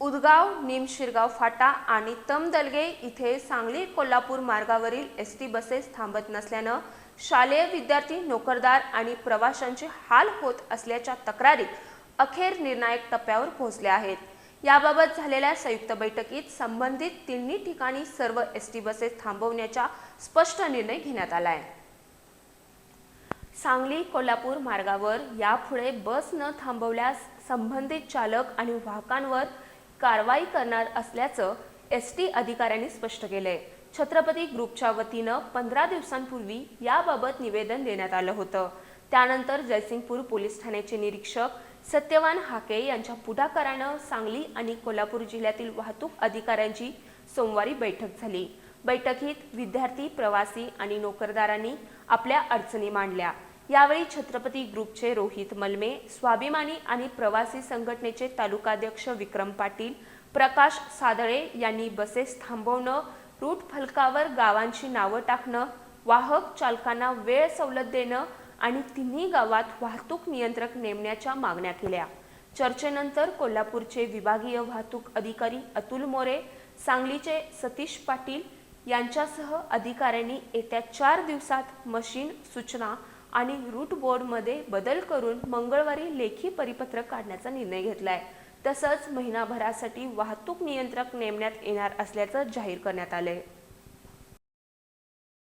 उदगाव निमशिरगाव फाटा आणि तमदलगे इथे सांगली कोल्हापूर मार्गावरील एस टी बसेस थांबत नसल्यानं शालेय विद्यार्थी नोकरदार आणि प्रवाशांचे हाल होत असल्याच्या तक्रारीत अखेर निर्णायक टप्प्यावर पोहोचल्या आहेत. याबाबत झालेल्या संयुक्त बैठकीत संबंधित तिन्ही ठिकाणी सर्व एस टी बसेस थांबवण्याचा स्पष्ट निर्णय घेण्यात आला आहे सांगली कोल्हापूर मार्गावर यापुढे बस न थांबवल्यास संबंधित चालक आणि वाहकांवर कारवाई करणार असल्याचं एस टी अधिकाऱ्यांनी स्पष्ट केलंय. छत्रपती ग्रुपच्या वतीनं पंधरा दिवसांपूर्वी याबाबत निवेदन देण्यात आलं होतं. त्यानंतर जयसिंगपूर पोलीस ठाण्याचे निरीक्षक सत्यवान हाके यांच्या पुढाकारानं सांगली आणि कोल्हापूर जिल्ह्यातील वाहतूक अधिकाऱ्यांची सोमवारी बैठक झाली. बैठकीत विद्यार्थी प्रवासी आणि नोकरदारांनी आपल्या अडचणी मांडल्या. यावेळी छत्रपती ग्रुपचे रोहित मलमे स्वाभिमानी आणि प्रवासी संघटनेचे तालुकाध्यक्ष विक्रम पाटील प्रकाश सादळे यांनी बसेस थांबवणं रूट फलकावर गावांची नावं टाकणं वाहक चालकांना वेळ सवलत देणं आणि तिन्ही गावात वाहतूक नियंत्रक नेमण्याच्या मागण्या केल्या. चर्चेनंतर कोल्हापूरचे विभागीय वाहतूक अधिकारी अतुल मोरे सांगलीचे सतीश पाटील यांच्यासह अधिकाऱ्यांनी येत्या चार दिवसात मशीन सूचना आणि रूट बोर्डमध्ये बदल करून मंगळवारी लेखी परिपत्रक काढण्याचा निर्णय घेतलाय. तसंच महिनाभरासाठी वाहतूक नियंत्रक नेमण्यात येणार असल्याचं जाहीर करण्यात आलंय.